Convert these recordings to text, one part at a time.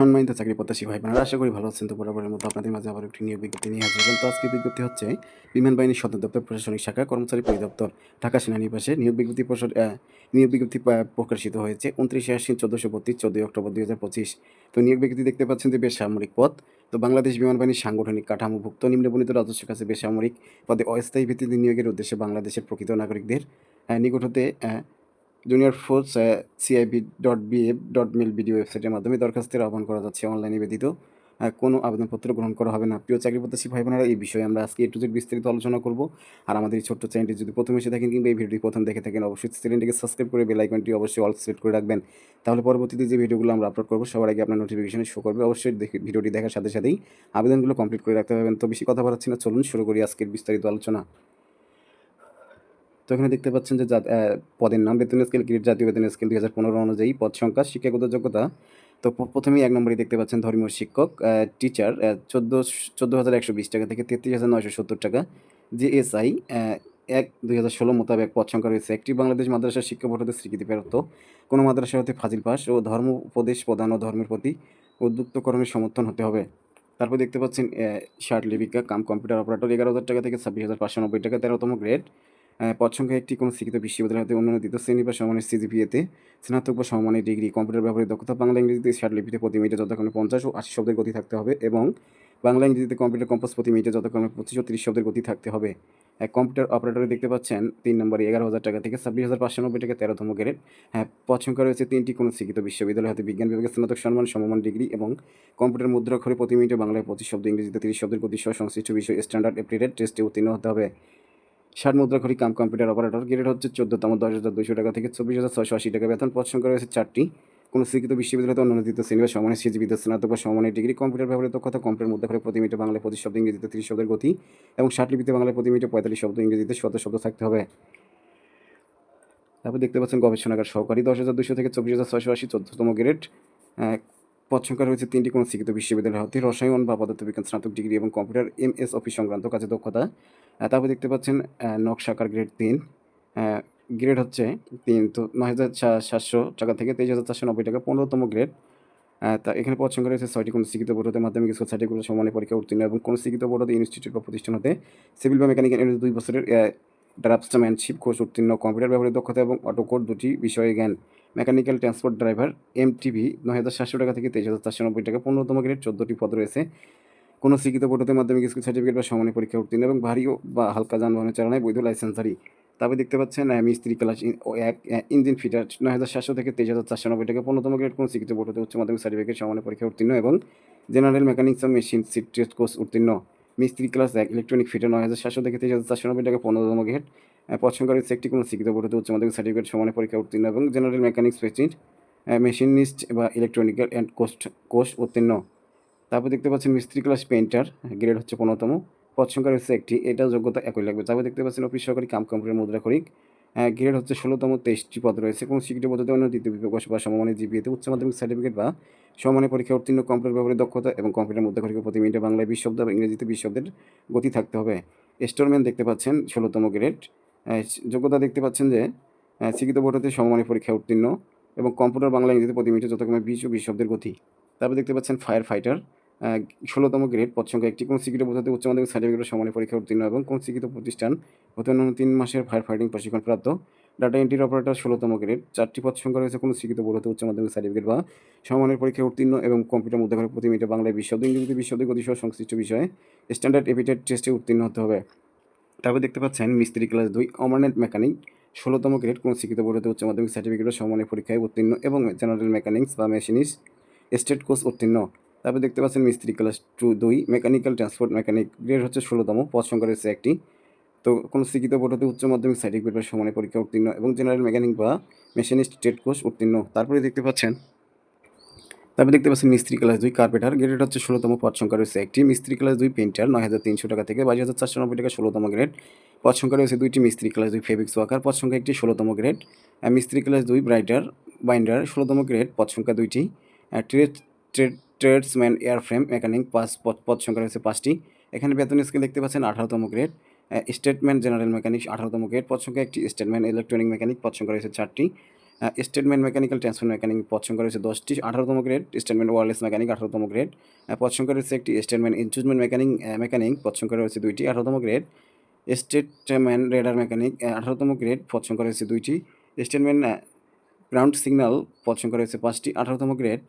সম্মানিত চাকরি প্রত্যাশী ভাই বোনেরা, আশা করি ভালো আছেন। তো বরাবরের মতো আপনাদের মাঝে আবার একটি নিয়োগ বিজ্ঞপ্তি নিয়ে হাজির। তো আজকে বিজ্ঞপ্তি হচ্ছে, বিমান বাহিনীর সদর দপ্তর প্রশাসনিক শাখা কর্মচারী পরিদপ্তর, ঢাকা সেনানিবাসে নিয়োগ বিজ্ঞপ্তি নিয়োগ বিজ্ঞপ্তি প্রকাশিত হয়েছে উনত্রিশে আশ্বিন চোদ্দোশো বত্রিশ, চোদ্দোই অক্টোবর দুই হাজার পঁচিশ। তো নিয়োগ বিজ্ঞপ্তি দেখতে পাচ্ছেন যে বেসামরিক পদ তো বাংলাদেশ বিমান বাহিনীর সাংগঠনিক কাঠামোভুক্ত নিম্নবর্ণিত রাজস্ব কাছে বেসামরিক পদে অস্থায়ী ভিত্তিতে নিয়োগের উদ্দেশ্যে বাংলাদেশের প্রকৃত নাগরিকদের নিকট হতে junior force CIB dot BF dot mil BD ওয়েবসাইটের মাধ্যমে দরখাস্তের আহ্বান করা যাচ্ছে অনলাইনে ব্যতীত। কোনো আবেদনপত্র গ্রহণ করা হবে না। প্রিয় চাকরি প্রত্যাশী ভাই বোনেরা এই বিষয়ে আমরা আজকে একটু বিস্তারিত আলোচনা করব। আর আমাদের এই ছোট্ট চ্যানেলটি যদি প্রথম এসে থাকেন কিংবা এই ভিডিওটি প্রথম দেখে থাকেন, অবশ্যই চ্যানেলটিকে সাবস্ক্রাইব করে বেল আইকনটি অবশ্যই অল সিলেক্ট করে রাখবেন। তাহলে পরবর্তীতে যে ভিডিওগুলো আমরা আপলোড করব, সবার আগে আপনার নোটিফিকেশনে শো করবে। অবশ্যই ভিডিওটি দেখার সাথে সাথেই আবেদনগুলো কমপ্লিট করে রাখতে পারবেন তো বেশি কথা বাড়াচ্ছি না, চলুন শুরু করি আজকের বিস্তারিত আলোচনা। তো এখানে দেখতে পাচ্ছেন যে পদের নাম, বেতন স্কেল গ্রেড জাতীয় বেতন স্কেল দুই হাজার পনেরো অনুযায়ী পদ সংখ্যা, শিক্ষাগত যোগ্যতা। তো প্রথমেই এক নম্বরে দেখতে পাচ্ছেন ধর্মীয় শিক্ষক টিচার চোদ্দ চোদ্দ হাজার একশো বিশ টাকা থেকে তেত্রিশ হাজার নয়শো সত্তর টাকা। জিএসআই এক, দুই হাজার ষোলো মোতাবেক পদ সংখ্যা রয়েছে। একটি বাংলাদেশ মাদ্রাসা শিক্ষা বোর্ডের স্বীকৃতিপ্রাপ্ত কোনো মাদ্রাসা হতে ফাজিল পাস ও ধর্ম উপদেশ প্রদান ও ধর্মের প্রতি উদ্যুক্তকরণের সমর্থন হতে হবে। তারপর দেখতে পাচ্ছেন শার্ট লিপিকা কাম কম্পিউটার অপারেটর এগারো হাজার টাকা থেকে ছাব্বিশ হাজার পাঁচশো নব্বই টাকা, তেরোতম গ্রেড। সংখ্যা একটি কোনো শিক্ষিত বিশ্ববিদ্যালয় হতে অন্যান্য দ্বিতীয় শ্রেণি বা সমানের সিজিপিএতে স্নাতক বা সমমানের ডিগ্রি, কম্পিউটার ব্যবহারের দক্ষতা, বাংলা, ইংরেজিতে ষাট লিপিতে প্রতি মিনিটে যথাক্রমে পঞ্চাশ ও আশি শব্দের গতি থাকতে হবে এবং বাংলা, ইংরেজিতে কম্পিউটার কম্পোজ প্রতি মিনিটে যথাক্রমে পঁচিশ ও তিরিশ শব্দের গতি থাকতে হবে। এক কম্পিউটার অপারেটরে দেখতে পাচ্ছেন, তিন নম্বরে এগারো হাজার টাকা থেকে ছাব্বিশ হাজার পাঁচশো নব্বই টাকা তেরোতম গ্রেড। হ্যাঁ সংখ্যা রয়েছে তিনটি কোনো শিক্ষিত বিশ্ববিদ্যালয় হতে বিজ্ঞান বিভাগের স্নাতক, সম্মান, সমমান ডিগ্রি এবং কম্পিউটার মুদ্রাক্ষরে প্রতি মিনিটে বাংলায় পঁচিশ শব্দ, ইংরেজিতে তিরিশ শব্দের গতি সহ সংশ্লিষ্ট বিষয় স্ট্যান্ডার্ড এপ্রিলের টেস্টে উত্তীর্ণ হতে হবে। ষাট মুদ্রাক্ষরী কাম কম্পিউটার অপারেটর গ্রেড হচ্ছে চোদ্দতম দশ হাজার দুশো টাকা থেকে চব্বিশ হাজার ছশো আশি টাকা। বেতন পদ সংখ্যা রয়েছে চারটি। কোনো স্বীকৃত বিশ্ববিদ্যালয়তে অনুমোদিত শ্রেণি বা সমানের সিজিবিতে স্নাতক বা সমানের ডিগ্রি। কম্পিউটার ব্যবহারের দক্ষতা কম্পিউটার মধ্যে করে প্রতি মিনিটে বাংলায় পঁচিশ শব্দ ইংরেজিতে তিরিশ শব্দের গতি এবং ষাট লিপিতে বাংলায় প্রতি মিনিটে পঁয়তাল্লিশ শব্দ ইংরেজিতে শত শব্দ থাকতে হবে। তারপর দেখতে পাচ্ছেন গবেষণাগার সহকারী। দশ হাজার দুশো থেকে চব্বিশ হাজার ছয়শো আশি চোদ্দতম গ্রেড পদ সংখ্যা রয়েছে তিনটি। কোনো শিক্ষিত বিশ্ববিদ্যালয় হতে রসায়ন বা পদার্থবিজ্ঞান, স্নাতক ডিগ্রি এবং কম্পিউটার এম এস অফিস সংক্রান্ত কাজে দক্ষতা। তারপর দেখতে পাচ্ছেন নকশাকার গ্রেড তিন। গ্রেড হচ্ছে তিন, তো নয় হাজার সাতশো টাকা থেকে তেইশ হাজার চারশো নব্বই টাকা, পনেরোতম গ্রেড তা এখানে সংখ্যা রয়েছে ছয়টি কোনো শিক্ষিত বোর্ড হতে মাধ্যমিক স্কুল সার্টিফিকেট সমানে পরীক্ষা উত্তীর্ণ এবং কোনো শিক্ষিত বোর্ড হতে ইনস্টিটিউট বা প্রতিষ্ঠান হতে সিভিল বা মেকানিক্যাল দুই বছরের ড্রাফটসম্যানশিপ কোর্স উত্তীর্ণ কম্পিউটার ব্যবহারের দক্ষতা এবং অটোকোড দুটি বিষয়ে জ্ঞান। মেকানিক্যাল ট্রান্সপোর্ট ড্রাইভার এমটিভি নয় হাজার সাতশো টাকা থেকে তেইশ হাজার চারশো নব্বই টাকা, পনেরোতম গ্রেড চোদ্দোটি পদ রয়েছে। কোনো শিক্ষিত বোর্ড হতে মাধ্যমিক স্কুল সার্টিফিকেট বা সমানে পরীক্ষা উত্তীর্ণ এবং ভারী বা হালকা যানবাহনের চালনায় বৈধ লাইসেন্সারি তারপর দেখতে পাচ্ছেন মিস্ত্রি ক্লাস এক ইঞ্জিন ফিটার নয় হাজার সাতশো থেকে তেইশ হাজার চারশো নব্বই টাকা পনেরোতম গ্রেড কোনো শিক্ষিত বোর্ড উচ্চ মাধ্যমিক সার্টিফিকেট সমানে পরীক্ষা উত্তীর্ণ এবং জেনারেল মেকানিক্স মেশিন সিট টেস্ট কোর্স উত্তীর্ণ। মিস্ত্রি ক্লাস এক ইলেকট্রনিক ফিটার নয় হাজার সাতশো থেকে তেইশ হাজার চারশো নব্বই টাকা পনেরোতম গ্রেড রয়েছে একটি কোনো শিক্ষিত বোর্ড উচ্চ মাধ্যমিক সার্টিফিকেট সমানে পরীক্ষা উত্তীর্ণ এবং জেনারেল মেকানিক্স মেশিন মেশিনিস্ট বা ইলেকট্রনিক্যাল অ্যান্ড কোস্ট কোর্স উত্তীর্ণ। তারপর দেখতে পাচ্ছেন মিস্ত্রি ক্লাস পেন্টার গ্রেড হচ্ছে পনেরোতম। পদ সংখ্যা রয়েছে একটি এটাও যোগ্যতা একই লাগবে। তারপর দেখতে পাচ্ছেন অফিস সহকারী কাম কম্পিউটার মুদ্রা খরিক গ্রেড হচ্ছে ষোলোতম তেইশটি পদ রয়েছে। কোনো স্বীকৃতি পদ্ধতি অন্য দ্বিতীয় বিভাগ বা সমমানের জিপিএতে উচ্চ মাধ্যমিক সার্টিফিকেট বা সমমানের পরীক্ষা উত্তীর্ণ কম্পিউটার ব্যবহারের দক্ষতা এবং কম্পিউটার মুদ্রা খরিক প্রতি মিনিটে বাংলায় বিশ শব্দ এবং ইংরেজিতে বিশ শব্দের গতি থাকতে হবে। স্টোরম্যান দেখতে পাচ্ছেন ষোলোতম গ্রেড যোগ্যতা দেখতে পাচ্ছেন যে আহ, স্বীকৃত বোর্ড হতে সমমানের পরীক্ষা উত্তীর্ণ এবং কম্পিউটার বাংলা ইংরেজিতে প্রতি মিনিটে যথাক্রমে বিশ ও বিশ শব্দের গতি। তারপর দেখতে পাচ্ছেন ফায়ার ফাইটার ষোলোতম গ্রেড পদ সংখ্যা একটি কোন স্বীকৃত পদ্ধতি উচ্চ মাধ্যমিক সার্টিফিকেট সমানে পরীক্ষা উত্তীর্ণ এবং কোন স্বীকৃত প্রতিষ্ঠান অন্যান্য তিন মাসের ফায়ার ফাইটিং প্রশিক্ষণ প্রাপ্ত? ডাটা এন্ট্রি অপারেটর ষোলোতম গ্রেড চারটি পদ সংখ্যা রয়েছে, কোনো স্বীকৃত হতে উচ্চ মাধ্যমিক সার্টিফিকেট বা সমানের পরীক্ষা উত্তীর্ণ এবং কম্পিউটার মধ্যে প্রতি মিনিটে বাংলায় বিশ শব্দ ইংরেজিতে বিশ শব্দ গতি সংশ্লিষ্ট বিষয়ে স্ট্যান্ডার্ড এপিটেড টেস্টে উত্তীর্ণ হতে হবে। তারপর দেখতে পাচ্ছেন, মিস্ত্রি ক্লাস দুই অমার্নেট মেকানিক ষোলোতম গ্রেড কোনো শিক্ষিত হতে উচ্চ মাধ্যমিক সার্টিফিকেট সমানের পরীক্ষায় উত্তীর্ণ এবং জেনারেল মেকানিক্স বা মেশিনিস্ট স্টেট কোর্স উত্তীর্ণ। তারপর দেখতে পাচ্ছেন মিস্ত্রি ক্লাস টু দুই মেকানিক্যাল ট্রান্সপোর্ট মেকানিক গ্রেড হচ্ছে ষোলোতম, পদ সংখ্যা রয়েছে একটি। তো কোনো শিক্ষিত বোর্ড উচ্চ মাধ্যমিক সার্টিফিকেট বা সমানের পরীক্ষা উত্তীর্ণ এবং জেনারেল মেকানিক বা মেশিনিস্ট স্টেট কোর্স উত্তীর্ণ। তারপরে দেখতে পাচ্ছেন, তারপরে দেখতে পাচ্ছেন মিস্ত্রি ক্লাস দুই কার্পেটার গ্রেড হচ্ছে ষোলোতম, পদ সংখ্যা রয়েছে একটি। মিস্ত্রি ক্লাস দুই পেন্টার নয় হাজার তিনশো টাকা থেকে বাইশ হাজার চারশো নব্বই টাকা ষোলোতম গ্রেড পদ সংখ্যা রয়েছে দুইটি, মিস্ত্রি ক্লাস দুই ফেব্রিক্স ওয়াকার পদ সংখ্যা একটি ষোলোতম গ্রেড মিস্ত্রি ক্লাস দুই ব্রাইটার বাইন্ডার ষোলোতম গ্রেড পদ সংখ্যা দুইটি। Trade trade tradesman airframe mechanic পাঁচ পদ সংখ্যা রয়েছে পাঁচটি। এখানে বেতন স্কেল দেখতে পাচ্ছেন আঠারোতম গ্রেড। স্টেটমেন্ট জেনারেল মেকানিক আঠারোতম গ্রেড। পদ সংখ্যা একটি স্টেটমেন্ট। ইলেকট্রনিক মেকানিক পদ সংখ্যা রয়েছে চারটি। স্টেটমেন্ট মেকানিক্যাল ট্রান্সফার মেকানিক পদ সংখ্যা রয়েছে দশটি। আঠারোতম গ্রেড। স্টেটমেন্ট ওয়ারলেস মেকানিক আঠারোতম গ্রেড। পদ সংখ্যা রয়েছে একটি স্টেটমেন্ট ইনস্ট্রুমেন্ট মেকানিক মেকানিক পদ সংখ্যা রয়েছে দুইটি। আঠারোতম গ্রেড। স্টেটমেন্ট রেডার মেকানিক আঠারোতম গ্রেড পদ সংখ্যা রয়েছে দুইটি। স্টেটমেন্ট গ্রাউন্ড সিগন্যাল পদ সংখ্যা রয়েছে পাঁচটি। আঠারোতম গ্রেড।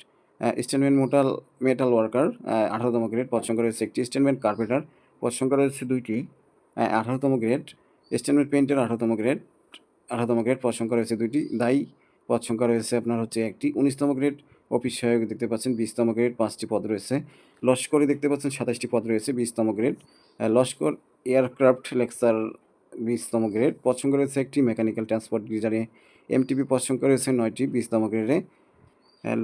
স্টেটমেন্ট মোটাল মেটাল ওয়ার্কার আঠারোতম গ্রেড সংখ্যা রয়েছে একটি স্টেটমেন্ট কার্পেটার পদ রয়েছে দুইটি আঠারোতম গ্রেড স্টেটমেন্ট পেন্টার আঠারোতম গ্রেড আঠারোতম গ্রেড পদ রয়েছে দুইটি, দায়ী পদ সংখ্যা রয়েছে আপনার হচ্ছে একটি উনিশতম গ্রেড অফিস সহায়ক দেখতে পাচ্ছেন, বিশতম গ্রেড পাঁচটি পদ রয়েছে, লস্করে দেখতে পাচ্ছেন, সাতাশটি পদ রয়েছে, বিশতম গ্রেড লস্কর এয়ারক্রাফট লেকচার, বিশতম গ্রেড সংখ্যা রয়েছে একটি মেকানিক্যাল ট্রান্সপোর্ট গিজারে এমটিপি পদ সংখ্যা রয়েছে নয়টি, বিশতম গ্রেডে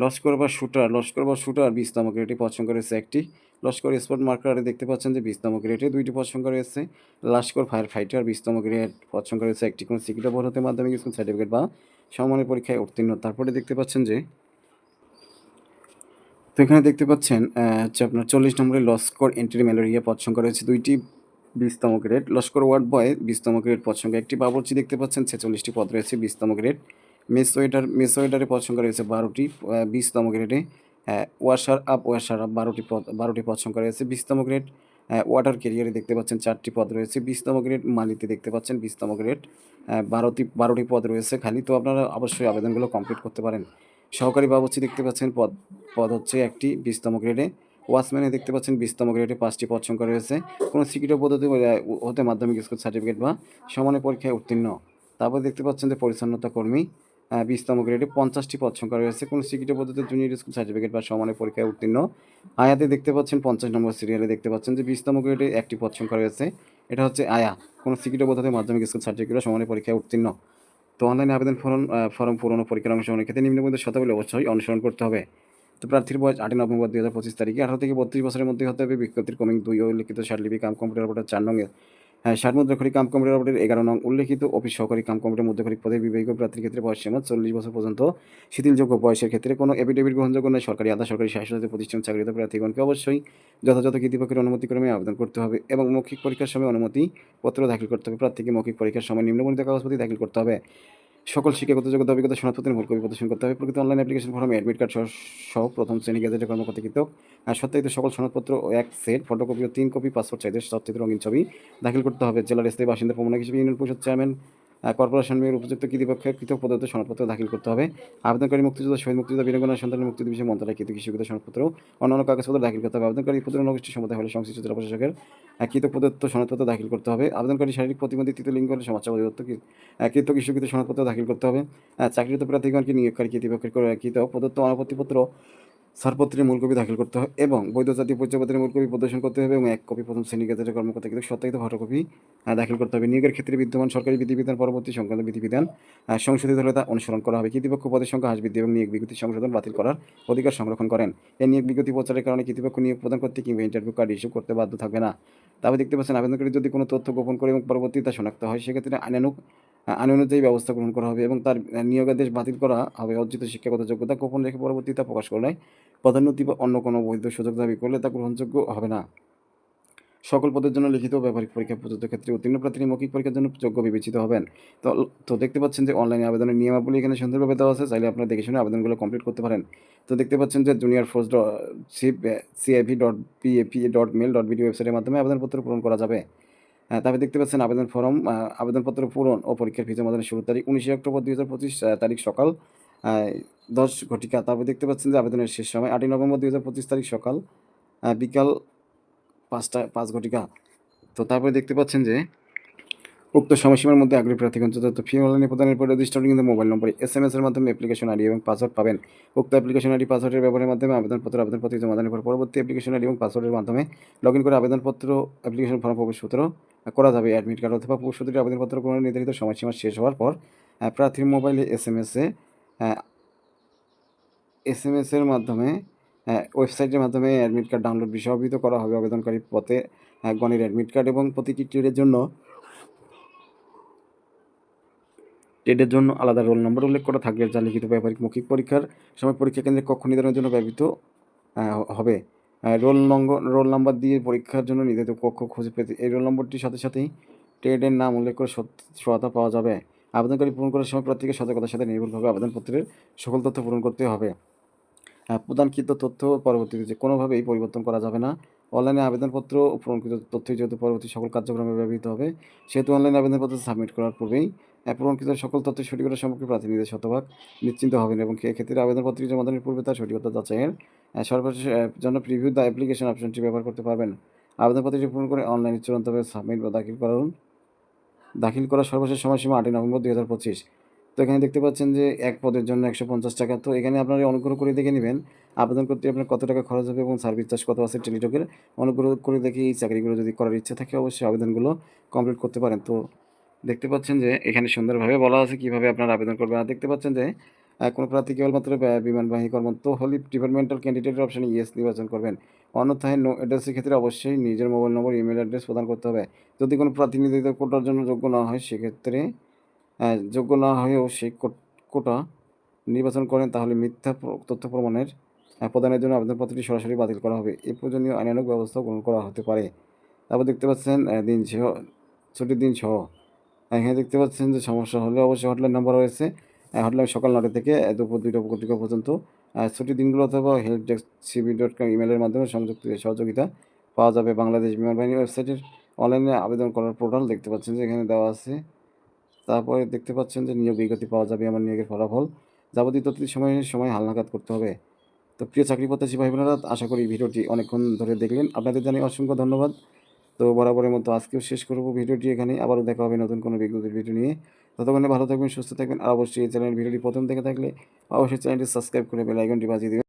লস্কর বা শুটার লস্কর বা শুটার বিশতম গ্রেডে সংখ্যা রয়েছে একটি। লস্কর স্পট মার্কারে দেখতে পাচ্ছেন যে বিশতম গ্রেডে দুইটি পছন্দ রয়েছে লস্কর ফায়ার ফাইটার বিশতম পদ সংখ্যা রয়েছে একটি। কোনো সিকিউরিটি বোর্ড হতে মাধ্যমিক স্কুল সার্টিফিকেট বা সমমানের পরীক্ষায় উত্তীর্ণ। তারপরে দেখতে পাচ্ছেন যে, তো এখানে দেখতে পাচ্ছেন হচ্ছে আপনার চল্লিশ নম্বরে লস্কর এন্ট্রি ম্যালেরিয়া পছন্দ রয়েছে দুইটি বিশতম গ্রেড লস্কর ওয়ার্ড বয় বিশতম গ্রেড পদ একটি। বাবরচি দেখতে পাচ্ছেন, ছেচল্লিশটি পদ রয়েছে বিশতম গ্রেড মেস ওয়েটার মেস ওয়েটারের পদ সংখ্যা রয়েছে বারোটি বিশতম গ্রেডে ওয়াশার আপ ওয়াশার আপ বারোটি পদ বারোটি পদ সংখ্যা রয়েছে বিশতম গ্রেড ওয়াটার ক্যারিয়ারে দেখতে পাচ্ছেন চারটি পদ রয়েছে। বিশতম গ্রেড মালিতে দেখতে পাচ্ছেন বিশতম গ্রেড বারোটি বারোটি পদ রয়েছে খালি। তো আপনারা অবশ্যই আবেদনগুলো কমপ্লিট করতে পারেন। সহকারী বাবুর্চি দেখতে পাচ্ছেন পদ পদ হচ্ছে একটি বিশতম গ্রেডে ওয়াচম্যানে দেখতে পাচ্ছেন বিশতম গ্রেডে পাঁচটি পদ সংখ্যা রয়েছে। কোনো সিকিউরিটি পদ্ধতি হতে মাধ্যমিক স্কুল সার্টিফিকেট বা সমানের পরীক্ষায় উত্তীর্ণ। তারপর দেখতে পাচ্ছেন যে পরিচ্ছন্নতা কর্মী বিশতম গ্রেডে পঞ্চাশটি পদ সংখ্যা রয়েছে। কোনো সিকিউরিটি পদ্ধতিতে জুনিয়র স্কুল সার্টিফিকেট বা সমানের পরীক্ষায় উত্তীর্ণ আয়াতে দেখতে পাচ্ছেন পঞ্চাশ নম্বর সিরিয়ালে দেখতে পাচ্ছেন যে বিশতম গ্রেডে একটি পদ সংখ্যা রয়েছে। এটা হচ্ছে আয়া। কোনো সিকিউরিটি পদ্ধতিতে মাধ্যমিক স্কুল সার্টিফিকেট বা সমানের পরীক্ষায় উত্তীর্ণ। তো অনলাইনে আবেদন ফর্ম ফর্ম পূরণ ও পরীক্ষার অংশগ্রহণের ক্ষেত্রে নিম্নবন্ধ শতাবলী অবশ্যই অনুসরণ করতে হবে। তো প্রার্থীর বয়স আটই নভেম্বর দুই হাজার পঁচিশ তারিখে। আঠারো থেকে বত্রিশ বছরের মধ্যে হতে হবে। বিজ্ঞপ্তির কমিং দুই উল্লেখিত ষাট কাম কম্পিউটার অপারেটর চার নং ষাট মুদ্রাখরি কাম কমিটির অপারেটর এগারো নং উল্লেখিত অফিস সহকারী কাম কমিটির মুদ্রাখরি পদে বিবেক প্রার্থীর ক্ষেত্রে বয়স সীমা চল্লিশ বছর পর্যন্ত। শিথিলযোগ্য বয়সের ক্ষেত্রে কোনো এফিডেভিট গ্রহণযোগ্য নয়। সরকারি আধা সরকারি স্বাস্থ্য প্রতিষ্ঠান চাকরিতে প্রার্থীগণকে অবশ্যই যথাযথ কর্তৃপক্ষের অনুমতিক্রমে আবেদন করতে হবে এবং মৌখিক পরীক্ষার সময় অনুমতিপত্র দাখিল করতে হবে। প্রার্থীকে মৌখিক পরীক্ষার সময় নিম্নবর্ণিত কাগজপত্র দাখিল করতে হবে। সকল শিক্ষাগত যোগ্যতা অভিজ্ঞতা সনদপত্রের মূল কপি প্রদর্শন করতে হবে। প্রকৃত অনলাইন অ্যাপ্লিকেশন ফর্মে অ্যাডমিট কার্ড সহ- প্রথম শ্রেণি গেজেটের কর্মকর্তৃকৃত। আর সত্যায়িত সকল সনদপত্র ও এক সেট ফটোকপি ও তিন কপি পাসপোর্ট সাইজের সত্যায়িত রঙিন ছবি দাখিল করতে হবে। জেলার স্থায়ী বাসিন্দা প্রমাণক হিসেবে ইউনিয়ন পরিষদ চেয়ারম্যান কর্পোরেশন মেয়র উপযুক্ত কৃতপক্ষের কৃত প্রদত্ত সনদপত্র দাখিল করতে হবে। আবেদনকারী মুক্তিযোদ্ধা শহীদ মুক্তিযোদ্ধা বীরঙ্গনা সন্তানের মুক্তির বিষয়ে মন্ত্রণালয় কৃত কৃষিগত সনদপত্র অন্যান্য কাগজপত্র দাখিল করতে হবে। আবেদনকারী প্রতিরোধ গোষ্ঠী সমতায় হলে সংশ্লিষ্ট জেলা প্রশাসকের কৃত প্রদত্ত সনদপত্র দাখিল করতে হবে। আবেদনকারী শারীরিক প্রতিবন্ধী তৃতীয় লিঙ্গ হলে কি- আহ, কৃত কৃষিকৃত সনদপত্র দাখিল করতে হবে। চাকরিরত প্রার্থীগণকে নিয়োগকারী কৃতপক্ষের কৃত প্রদত্ত অনাপত্তিপত্র ছাড়পত্রের মূল কপি দাখিল করতে হবে এবং বৈধ জাতীয় পরিচয়পত্রের মূল কপি প্রদর্শন করতে হবে এবং এক কপি প্রথম শ্রেণি গেজেটের কর্মকর্তা কিন্তু সত্যায়িত ফটোকপি দাখিল করতে হবে। নিয়োগের ক্ষেত্রে বিদ্যমান সরকারি বিধিবিধান, পরবর্তী সংক্রান্ত বিধিবিধান সংশোধিত হলে তা অনুসরণ করা হবে। কৃতিপক্ষ পদের সংখ্যা হ্রাস বৃদ্ধি এবং নিয়োগ বিজ্ঞপ্তি সংশোধন বাতিল করার অধিকার সংরক্ষণ করেন। এই নিয়োগ বিজ্ঞপ্তি প্রচারের কারণে কৃতিপক্ষ নিয়োগ প্রদান করতে কিংবা ইন্টারভিউ কার্ড ইস্যু করতে বাধ্য থাকবে না। তবে দেখতে পাচ্ছেন, আবেদনকারী যদি কোনো তথ্য গোপন করে এবং পরবর্তী তা শনাক্ত হয়, সেক্ষেত্রে আইনানুক আইন অনুযায়ী ব্যবস্থা গ্রহণ করা হবে এবং তার নিয়োগাদেশ বাতিল করা হবে। অর্জিত শিক্ষাগত যোগ্যতা গোপন রেখে পরবর্তী তা প্রকাশ করলে পদোন্নতি বা অন্য কোনো বৈধ সুযোগ দাবি করলে তা গ্রহণযোগ্য হবে না। সকল পদের জন্য লিখিত ব্যবহারিক পরীক্ষা প্রযোজ্য ক্ষেত্রে উত্তীর্ণ প্রার্থী মৌখিক পরীক্ষার জন্য যোগ্য বিবেচিত হবেন। তো তো দেখতে পাচ্ছেন যে অনলাইনে আবেদনের নিয়মাবলী এখানে সুন্দরভাবে দেওয়া আছে। চাইলে আপনারা দেখে শুনে আবেদনগুলো কমপ্লিট করতে পারেন। তো দেখতে পাচ্ছেন যে junior force sheep CIV dot PAP dot mil dot BD ওয়েবসাইটের মাধ্যমে আবেদনপত্র পূরণ করা যাবে। তবে দেখতে পাচ্ছেন আবেদন ফর্ম আবেদনপত্র পূরণ ও পরীক্ষার ফি জমাদানের শুরু তারিখ উনিশে অক্টোবর দুই হাজার পঁচিশ তারিখ সকাল দশ ঘটিকা। তারপর দেখতে পাচ্ছেন যে আবেদনের শেষ সময় আটই নভেম্বর দুই হাজার পঁচিশ তারিখ সকাল বিকাল পাঁচটা, পাঁচ ঘটিকা। তো তারপরে দেখতে পাচ্ছেন যে উক্ত সময়সীমার মধ্যে আগ্রহী প্রার্থীগণ যথাযথ ফি অনলাইনে প্রদানের পরে রেজিস্টার্ড কিন্তু মোবাইল নম্বরে এস এম এর মাধ্যমে অ্যাপ্লিকেশন আইডি এবং পাসওয়ার্ড পাবেন। উক্ত অ্যাপ্লিকেশন আইডি পাসওয়ার্ডের ব্যবহারের মাধ্যমে আবেদনপত্র আবেদনপত্র জমাদানের পর পরবর্তী অ্যাপ্লিকেশন আইডি এবং পাসওয়ার্ডের মাধ্যমে লগ ইন করে আবেদনপত্র অ্যাপ্লিকেশন ফর্ম প্রবেশপত্র করা যাবে। অ্যাডমিট কার্ড অথবা প্রবেশপত্রের আবেদনপত্র কোনো নির্ধারিত সময়সীমা শেষ হওয়ার পর প্রার্থীর মোবাইলে এস এম এসে এস এম এস এর মাধ্যমে ওয়েবসাইটের মাধ্যমে অ্যাডমিট কার্ড ডাউনলোড বিষয় করা হবে। আবেদনকারী পথে গণের অ্যাডমিট কার্ড এবং প্রতিটি ট্রেডের জন্য ট্রেডের জন্য আলাদা রোল নম্বর উল্লেখ করা থাকবে, যা লিখিত ব্যবহারিক মৌখিক পরীক্ষার সময় পরীক্ষা কেন্দ্রে কক্ষ নির্ধারণের জন্য ব্যবহৃত হবে। রোল নম্বর রোল নাম্বার দিয়ে পরীক্ষার জন্য নির্ধারিত কক্ষ খুঁজে পেতে এই রোল নম্বরটির সাথে সাথেই ট্রেডের নাম উল্লেখ করে সহায়তা পাওয়া যাবে। আবেদনকারী পূরণ করার সময় প্রার্থীকে সতর্কতার সাথে নির্ভুলভাবে আবেদনপত্রের সকল তথ্য পূরণ করতে হবে। প্রদানকৃত তথ্য পরবর্তীতে যে কোনোভাবেই পরিবর্তন করা যাবে না। অনলাইনে আবেদনপত্র পূরণকৃত তথ্যই যেহেতু পরবর্তী সকল কার্যক্রমে ব্যবহৃত হবে, সেহেতু অনলাইনে আবেদনপত্র সাবমিট করার পূর্বেই পূরণকৃত সকল তথ্যের সঠিকতা সম্পর্কে প্রার্থীদের শতভাগ নিশ্চিন্ত হবেন এবং ক্ষেত্রে আবেদনপত্রটি জমাদানের পূর্বে তার সঠিকতা যাচাইয়ের সর্বশেষ জন্য প্রিভিউ দ্য অ্যাপ্লিকেশন অপশনটি ব্যবহার করতে পারবেন। আবেদনপত্রটি পূরণ করে অনলাইনে চূড়ান্তভাবে সাবমিট বা দাখিল করুন। দাখিল করার সর্বশেষ সময়সীমা আটই নভেম্বর দুই হাজার পঁচিশ। তো এখানে দেখতে পাচ্ছেন যে এক পদের জন্য একশো পঞ্চাশ টাকা। তো এখানে আপনারা অনুগ্রহ করে দেখে নেবেন, আবেদন করতে আপনার কত টাকা খরচ হবে এবং সার্ভিস চার্জ কত আছে টেলিটকের অনুগ্রহ করে দেখে এই চাকরিগুলো যদি করার ইচ্ছা থাকে, অবশ্যই আবেদনগুলো কমপ্লিট করতে পারেন। তো দেখতে পাচ্ছেন যে এখানে সুন্দরভাবে বলা আছে কীভাবে আপনারা আবেদন করবেন। আর দেখতে পাচ্ছেন যে কোনো প্রার্থী কেবলমাত্র বিমানবাহী কর্মরত হলে ডিপার্টমেন্টাল ক্যান্ডিডেটের অপশানে ইয়েস নির্বাচন করবেন। অন্যথায় নো অ্যাড্রেসের ক্ষেত্রে অবশ্যই নিজের মোবাইল নম্বর ইমেল অ্যাড্রেস প্রদান করতে হবে। যদি কোনো প্রতিনিধিত্ব কোটার জন্য যোগ্য না হয়, সেক্ষেত্রে যোগ্য না হয়েও সেই কোট- নির্বাচন করেন, তাহলে মিথ্যা তথ্য প্রমাণের প্রদানের জন্য আবেদনপত্রটি সরাসরি বাতিল করা হবে। এই প্রয়োজনীয় আইনানুগ ব্যবস্থা গ্রহণ করা হতে পারে। তারপর দেখতে পাচ্ছেন দিন সহ, ছুটির দিন সহ। এখানে দেখতে পাচ্ছেন যে সমস্যা হলে অবশ্যই হটলাইন নাম্বার রয়েছে। হটলাইন সকাল নটা থেকে দুপুর দুইটা পর্যন্ত আহ, ছুটির দিনগুলো অথবা help desk CB dot com ইমেলের মাধ্যমে সংযুক্ত সহযোগিতা পাওয়া যাবে বাংলাদেশ বিমান বাহিনী ওয়েবসাইটের অনলাইনে আবেদন করার পোর্টাল দেখতে পাচ্ছেন যে এখানে দেওয়া আছে। তারপরে দেখতে পাচ্ছেন যে নিয়োগ বিজ্ঞপ্তি পাওয়া যাবে আমার নিয়োগের ফলাফল। যাবতীয় তথ্য সময় সময় হালনাগাদ করতে হবে। তো প্রিয় চাকরি প্রত্যাশী ভাই বোনেরা আশা করি ভিডিওটি অনেকক্ষণ ধরে দেখলেন। আপনাদের জানাই অসংখ্য ধন্যবাদ। তো বরাবরের মতো আজকেও শেষ করব ভিডিওটি এখানে আবারও দেখা হবে নতুন কোনো বিজ্ঞতির ভিডিও নিয়ে। ততক্ষণে ভালো থাকবেন, সুস্থ থাকবেন। আর অবশ্যই এই চ্যানেল ভিডিওটি প্রথম থেকে থাকলে অবশ্যই চ্যানেলটি সাবস্ক্রাইব করে বেলাইকনটি বাজিয়ে দেবেন।